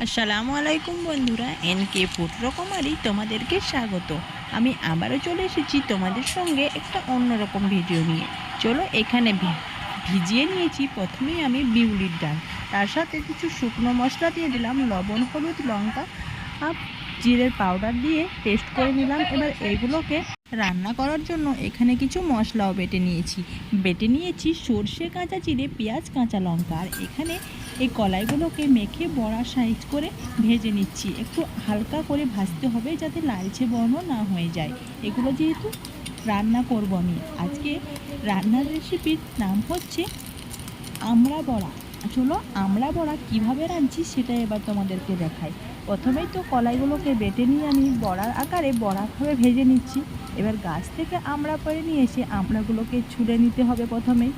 আসসালামু আলাইকুম বন্ধুরা এন কে ফুড রকমারি তোমাদেরকে স্বাগত। আমি আবারও চলে এসেছি তোমাদের সঙ্গে একটা অন্যরকম ভিডিও নিয়ে। চলো এখানে ভিজিয়ে নিয়েছি, প্রথমেই আমি বিউলির ডাল। তার সাথে কিছু শুকনো মশলা দিয়ে দিলাম, লবণ, হলুদ, লঙ্কা জিরের পাউডার দিয়ে পেস্ট করে নিলাম। এবার এইগুলোকে রান্না করার জন্য এখানে কিছু মশলাও বেটে নিয়েছি। বেটে নিয়েছি সর্ষে কাঁচা জিরে, পেঁয়াজ, কাঁচা লঙ্কা। আর এখানে এই কলাইগুলোকে মেখে বড়া সাইজ করে ভেজে নিচ্ছি। একটু হালকা করে ভাজতে হবে যাতে লালচে বর্ণ না হয়ে যায়। এগুলো যেহেতু রান্না করব আমি। আজকে রান্নার রেসিপির নাম হচ্ছে আমরা বড়া। চলো আমরা বড়া কীভাবে রাঁধছি সেটা এবার তোমাদেরকে দেখাই। প্রথমেই তো কলাইগুলোকে বেটে নিয়ে আমি বড়ার আকারে বড়াভাবে ভেজে নিচ্ছি। এবার গাছ থেকে আমড়া পরে নিয়ে এসে আমড়াগুলোকে ছুলে নিতে হবে প্রথমেই।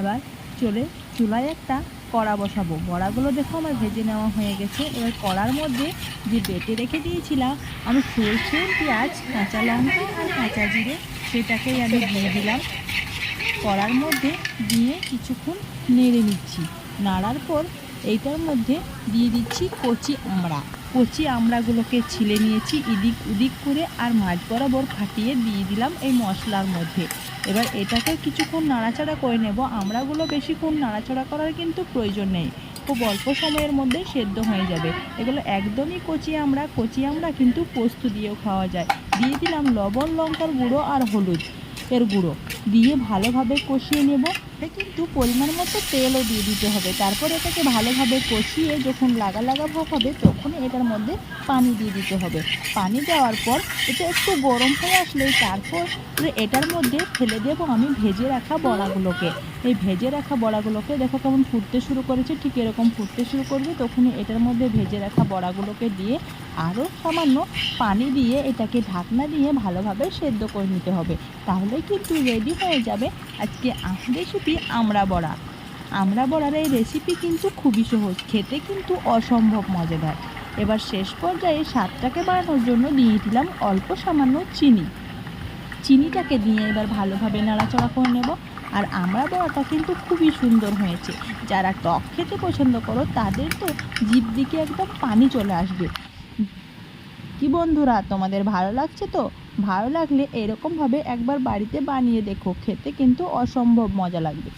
এবার চলে, চুলায় একটা কড়া বসাবো। বড়াগুলো দেখো আমার ভেজে নেওয়া হয়ে গেছে। এবার কড়ার মধ্যে যে বেটে রেখে দিয়েছিলাম, আমি সরষে পেঁয়াজ, কাঁচা লঙ্কা আর কাঁচা জিরে সেটাকেই আমি দিয়ে দিলাম। কড়ার মধ্যে দিয়ে কিছুক্ষণ নেড়ে নিচ্ছি। নাড়ার পর এইটার মধ্যে দিয়ে দিচ্ছি কচি আমড়া। কচি আমড়াগুলোকে ছিলে নিয়েছি ইদিক উদিক করে আর মাছ বরাবর ফাটিয়ে দিয়ে দিলাম এই মশলার মধ্যে। এবার এটাকে কিছুক্ষণ নাড়াচাড়া করে নেব। আমড়াগুলো বেশিক্ষণ নাড়াচাড়া করার কিন্তু প্রয়োজন নেই। খুব অল্প সময়ের মধ্যে সেদ্ধ হয়ে যাবে। এগুলো একদমই কচি আমড়া। কচি আমড়া কিন্তু পোস্ত দিয়েও খাওয়া যায়। দিয়ে দিলাম লবণ, লঙ্কার গুঁড়ো আর হলুদ। গুঁড়ো। দিয়ে ভালোভাবে কষিয়ে নেব। এতে কিন্তু পরিমাণ মতো তেলও দিয়ে দিতে হবে। তারপর এটাকে ভালোভাবে কষিয়ে যখন লাগা লাগা ভাব হবে তখন এটার মধ্যে পানি দিয়ে দিতে হবে। পানি দেওয়ার পর এটা একটু গরম হয়ে আসলে তারপর এটার মধ্যে ফেলে দেবো আমি ভেজে রাখা বড়াগুলোকে। এই ভেজে রাখা বড়াগুলোকে দেখো কেমন ফুটতে শুরু করেছে, ঠিক এরকম ফুটতে শুরু করবে, তখনই এটার মধ্যে ভেজে রাখা বড়াগুলোকে দিয়ে আরও সামান্য পানি দিয়ে এটাকে ঢাকনা দিয়ে ভালোভাবে সেদ্ধ করে নিতে হবে। তাহলে কিন্তু রেডি হয়ে যাবে। আজকে রেসিপি আমড়া বড়া। আমড়া বড়ার এই রেসিপি কিন্তু খুবই সহজ, খেতে কিন্তু অসম্ভব মজাদার। এবার শেষ পর্যায়ে স্বাদটাকে বাড়ানোর জন্য দিয়ে দিলাম অল্প সামান্য চিনি। চিনিটাকে দিয়ে এবার ভালোভাবে নাড়াচড়া করে নেব। আর আমড়া বড়াটা কিন্তু খুবই সুন্দর হয়েছে। যারা টক খেতে পছন্দ করো, তাদের তো জিভ দিকে একদম পানি চলে আসবে। কি বন্ধুরা, তোমাদের ভালো লাগছে তো? ভালো লাগলে এরকমভাবে একবার বাড়িতে বানিয়ে দেখো খেতে কিন্তু অসম্ভব মজা লাগবে।